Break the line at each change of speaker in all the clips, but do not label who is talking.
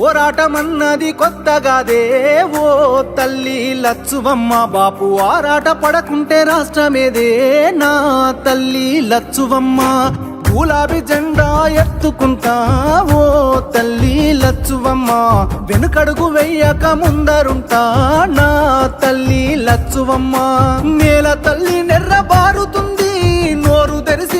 పోరాటమన్నది కొత్తగాదే ఓ తల్లి లచ్చువమ్మ బాపు ఆరాట పడకుంటే రాష్ట్రమేదే. నా తల్లి లచ్చువమ్మ గులాబీ జెండా ఎత్తుకుంటా. ఓ తల్లి లచ్చువమ్మ వెనుకడుగు వెయ్యక ముందరుంటా. నా తల్లి లచ్చువమ్మ నేల తల్లి నెర్రబారుతుంది. నోరు తెరిసి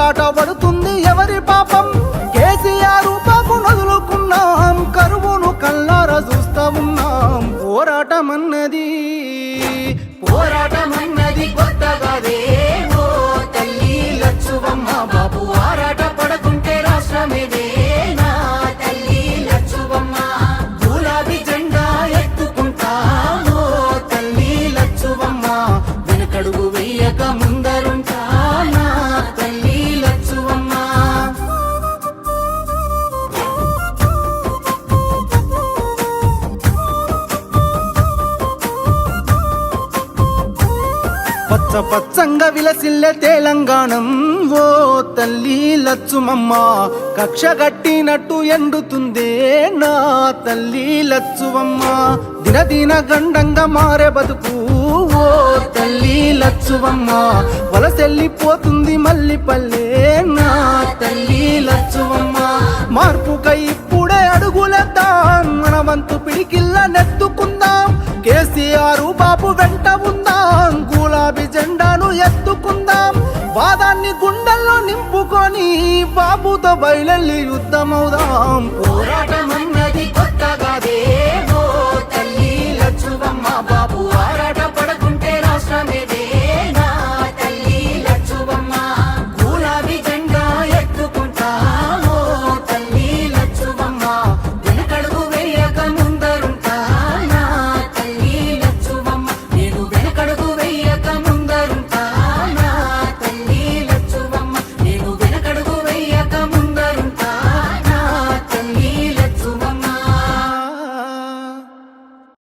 తన్లాట పడుతుంది ఎవరి పాపం? కేసీఆర్ పాపు నదులుకున్నాం కరువును కల్లార చూస్తా ఉన్నాం. పోరాటమన్నది పోరాటమన్నది కొత్తగాదే. ఓ తల్లి లచ్చువమ్మ బాబు ఆరాట పడకుంటే రాష్ట్రమేదే. పచ్చ పచ్చంగా విలసిల్లె తెలంగాణం. ఓ తల్లి లచ్చుమమ్మ కక్ష కట్టినట్టు ఎండుతుందే నా తల్లి లచ్చువమ్మ దినదిన గండంగా మారే బతుకు ఓ తల్లి లచ్చువమ్మ వలసెల్లిపోతుంది మళ్ళీ పల్లె నా తల్లి లచ్చువమ్మ మార్పుకై ఇప్పుడే అడుగులేద్దాం మన వంతు పిడికిల్ల నెత్తుకుందాం. కేసీఆర్ బాబు వెంట ఉందా? వాదాన్ని గుండెల్లో నింపుకొని బాబుతో బయలెల్లి యుద్ధమవుదాం. పోరాటం